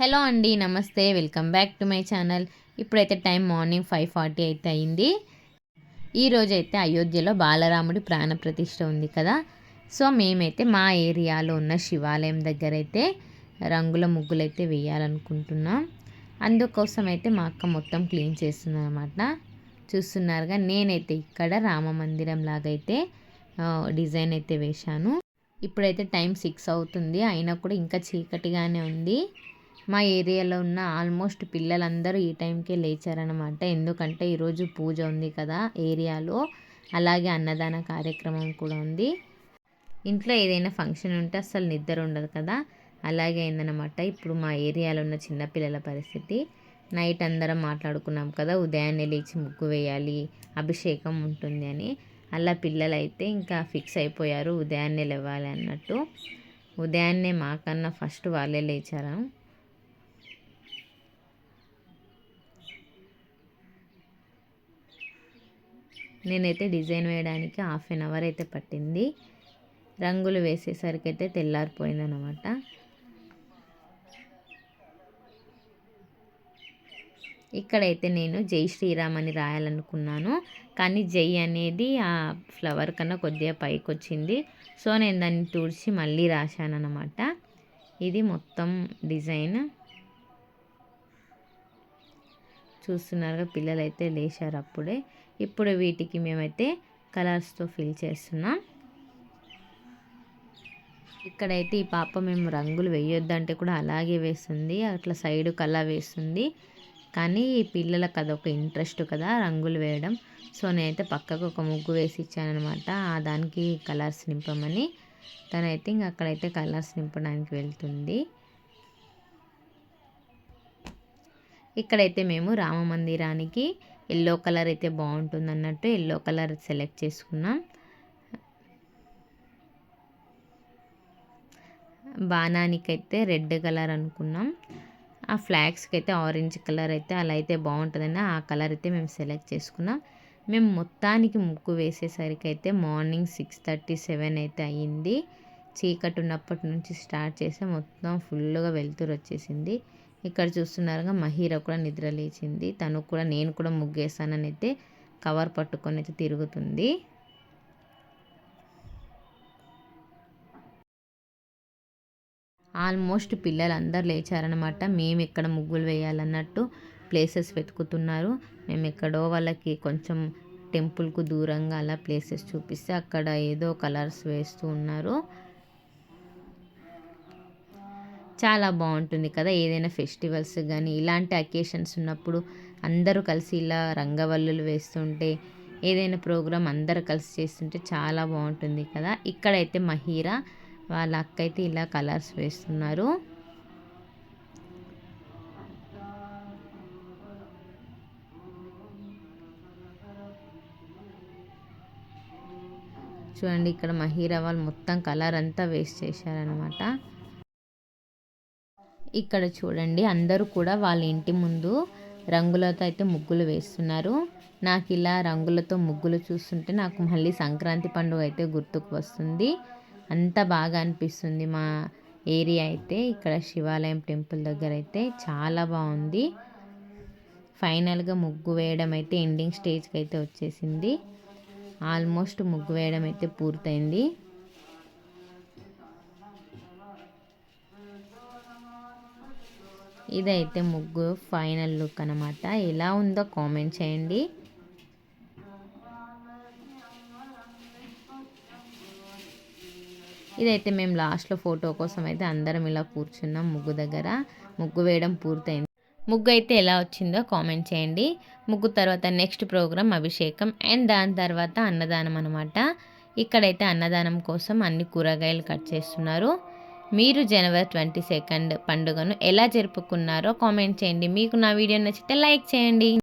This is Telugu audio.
హలో అండి నమస్తే. Welcome back to my channel. ఇప్పుడైతే టైం మార్నింగ్ ఫైవ్ ఫార్టీ అయితే అయింది. ఈరోజు అయితే అయోధ్యలో బాలరాముడి ప్రాణప్రతిష్ఠ ఉంది కదా. సో మేమైతే మా ఏరియాలో ఉన్న శివాలయం దగ్గర అయితే రంగుల ముగ్గులు అయితే వేయాలనుకుంటున్నాం. అందుకోసం అయితే మా అక్క మొత్తం క్లీన్ చేస్తుంది అనమాట చూస్తున్నారుగా నేనైతే ఇక్కడ రామ మందిరం లాగైతే డిజైన్ అయితే వేశాను. ఇప్పుడైతే టైం సిక్స్ అవుతుంది. అయినా కూడా ఇంకా చీకటిగానే ఉంది. మా ఏరియాలో ఉన్న ఆల్మోస్ట్ పిల్లలందరూ ఈ టైంకే లేచారనమాట ఎందుకంటే ఈరోజు పూజ ఉంది కదా ఏరియాలో. అలాగే అన్నదాన కార్యక్రమం కూడా ఉంది. ఇంట్లో ఏదైనా ఫంక్షన్ ఉంటే అసలు నిద్ర ఉండదు కదా. అలాగే అయిందనమాట ఇప్పుడు మా ఏరియాలో ఉన్న చిన్నపిల్లల పరిస్థితి. నైట్ అందరం మాట్లాడుకున్నాం కదా ఉదయాన్నే లేచి ముగ్గు వేయాలి అభిషేకం ఉంటుంది అని. అలా పిల్లలైతే ఇంకా ఫిక్స్ అయిపోయారు ఉదయాన్నే లేవాలి అన్నట్టు. ఉదయాన్నే మాకన్నా ఫస్ట్ వాళ్ళే లేచారు? నేనైతే డిజైన్ వేయడానికి హాఫ్ అన్ అవర్ అయితే పట్టింది. రంగులు వేసేసరికి అయితే తెల్లారిపోయిందనమాట ఇక్కడైతే నేను జై శ్రీరామ్ అని రాయాలనుకున్నాను. కానీ జై అనేది ఆ ఫ్లవర్ కన్నా కొద్దిగా పైకి వచ్చింది సో నేను దాన్ని తుడిచి మళ్ళీ రాశాను అనమాట ఇది మొత్తం డిజైన్. చూస్తున్నారుగా పిల్లలు అయితే లేచారు అప్పుడే. ఇప్పుడు వీటికి మేమైతే కలర్స్తో ఫిల్ చేస్తున్నాం. ఇక్కడైతే ఈ పాప మేము రంగులు వేయొద్దంటే కూడా అలాగే వేస్తుంది. అట్లా సైడ్ కలర్ వేస్తుంది. కానీ ఈ పిల్లలకు అదొక ఇంట్రెస్ట్ కదా రంగులు వేయడం. సో నేనైతే పక్కకు ఒక ముగ్గు వేసి ఇచ్చానమాట దానికి కలర్స్ నింపమని. తనైతే ఇంక అక్కడైతే కలర్స్ నింపడానికి వెళ్తుంది. ఇక్కడైతే మేము రామ మందిరానికి ఎల్లో కలర్ అయితే బాగుంటుంది అన్నట్టు ఎల్లో కలర్ సెలెక్ట్ చేసుకున్నాం. బాణానికైతే రెడ్ కలర్ అనుకున్నాం. ఆ ఫ్లాగ్స్కి అయితే ఆరెంజ్ కలర్ అయితే అలా అయితే బాగుంటుందని ఆ కలర్ అయితే మేము సెలెక్ట్ చేసుకున్నాం. మేము మొత్తానికి ముక్కు వేసేసరికి అయితే మార్నింగ్ సిక్స్ థర్టీ సెవెన్ అయితే అయ్యింది. చీకటి ఉన్నప్పటి నుంచి స్టార్ట్ చేస్తే మొత్తం ఫుల్గా వెళ్తురు వచ్చేసింది. ఇక్కడ చూస్తున్నారుగా మహీర కూడా నిద్ర లేచింది. తను కూడా నేను కూడా ముగ్గేస్తానని అయితే కవర్ పట్టుకొని అయితే తిరుగుతుంది. ఆల్మోస్ట్ పిల్లలు అందరు లేచారనమాట మేము ఎక్కడ ముగ్గులు వేయాలన్నట్టు ప్లేసెస్ వెతుకుతున్నారు. మేము ఎక్కడో వాళ్ళకి కొంచెం టెంపుల్కు దూరంగా అలా ప్లేసెస్ చూపిస్తే అక్కడ ఏదో కలర్స్ వేస్తూ ఉన్నారు. చాలా బాగుంటుంది కదా ఏదైనా ఫెస్టివల్స్ కానీ ఇలాంటి అకేషన్స్ ఉన్నప్పుడు అందరూ కలిసి ఇలా రంగవల్లులు వేస్తుంటే ఏదైనా ప్రోగ్రామ్ అందరు కలిసి చేస్తుంటే చాలా బాగుంటుంది కదా. ఇక్కడైతే మహీరా వాళ్ళ అక్క అయితే ఇలా కలర్స్ వేస్తున్నారు. చూడండి ఇక్కడ మహీరా వాళ్ళు మొత్తం కలర్ అంతా వేస్ట్ చేశారనమాట ఇక్కడ చూడండి అందరూ కూడా వాళ్ళ ఇంటి ముందు రంగులతో అయితే ముగ్గులు వేస్తున్నారు. నాకు ఇలా రంగులతో ముగ్గులు చూస్తుంటే నాకు మళ్ళీ సంక్రాంతి పండుగ అయితే గుర్తుకు వస్తుంది. అంత బాగా అనిపిస్తుంది మా ఏరియా అయితే. ఇక్కడ శివాలయం టెంపుల్ దగ్గర అయితే చాలా బాగుంది. ఫైనల్గా ముగ్గు వేయడం అయితే ఎండింగ్ స్టేజ్కి అయితే వచ్చేసింది. ఆల్మోస్ట్ ముగ్గు వేయడం అయితే పూర్తయింది. ఇదైతే ముగ్గు ఫైనల్ లుక్ అనమాట ఎలా ఉందో కామెంట్ చేయండి. ఇదైతే మేము లాస్ట్లో ఫోటో కోసం అయితే అందరం ఇలా కూర్చున్నాం ముగ్గు దగ్గర. ముగ్గు వేయడం పూర్తయింది. ముగ్గు అయితే ఎలా వచ్చిందో కామెంట్ చేయండి. ముగ్గు తర్వాత నెక్స్ట్ ప్రోగ్రామ్ అభిషేకం అండ్ దాని తర్వాత అన్నదానం అనమాట ఇక్కడైతే అన్నదానం కోసం అన్ని కూరగాయలు కట్ చేస్తున్నారు. మీరు జనవరి ట్వంటీ సెకండ్ పండుగను ఎలా జరుపుకున్నారో కామెంట్ చేయండి. మీకు నా వీడియో నచ్చితే లైక్ చేయండి.